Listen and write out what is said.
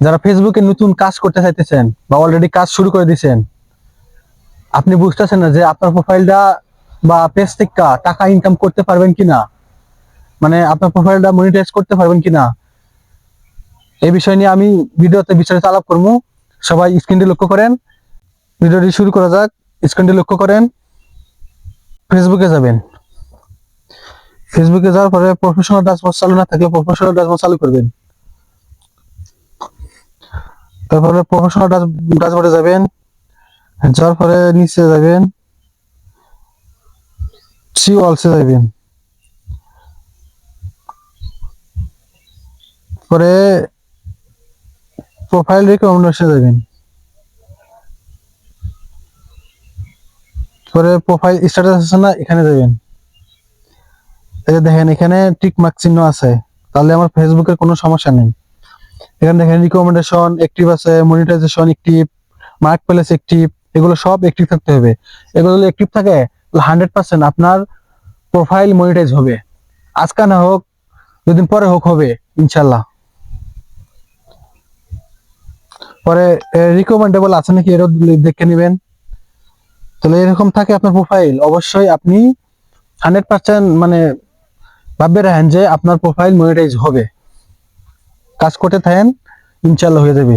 যারা ফেসবুকে নতুন কাজ করতে চাইতেছেন বা অলরেডি কাজ শুরু করে দিয়েছেন আপনি বুঝতেছেন না যে আপনার প্রোফাইলটা বা পেজ থেকে টাকা ইনকাম করতে পারবেন কিনা? মানে আপনার প্রোফাইলটা মনিটাইজ করতে পারবেন কিনা? এই বিষয় নিয়ে আমি ভিডিওতে বিস্তারিত আলাপ করব। সবাই স্ক্রিনটি লক্ষ্য করেন। ভিডিওটি শুরু করা যাক। স্ক্রিনটি লক্ষ্য করেন। ফেসবুকে যাবেন। ফেসবুকে যাওয়ার পরে প্রফেশনাল ডাসবোর্ড চালু না থাকলে প্রফেশনাল ডাসবোর্ড চালু করবেন। তারপরে প্রফেশনাল ডাসবোর্ডে যাবেন, যাওয়ার পরে নিচে যাবেন সি অলসে যাবেন। পরে প্রোফাইল রিকমেন্ডেশন যাবেন। পরে প্রোফাইল স্ট্যাটাস আছে না, এখানে যাবেন। এই দেখেন, এখানে টিক মার্ক চিহ্ন আছে। তাহলে আমার ফেসবুকের কোনো সমস্যা নেই। এখানে দেখেন রিকমেন্ডেশন অ্যাক্টিভ আছে monetisation active mark place active এগুলো সব অ্যাক্টিভ থাকতে হবে। এগুলো যদি অ্যাক্টিভ থাকে হান্ড্রেড পার্সেন্ট আপনার প্রোফাইল মনিটাইজ হবে। আজকে না হোক, দুদিন পরে হোক হবে ইনশাল্লাহ পরে রিকমেন্ডেবল আছে নাকি, এরও দেখে নেবেন। তাহলে এরকম থাকে আপনার প্রোফাইল অবশ্যই আপনি হান্ড্রেড পার্সেন্ট মানে ভাববে রাখেন যে আপনার প্রোফাইল মনিটাইজ হবে। কাজ করতে থাকেন ইনশাল্লাহ হয়ে যাবে।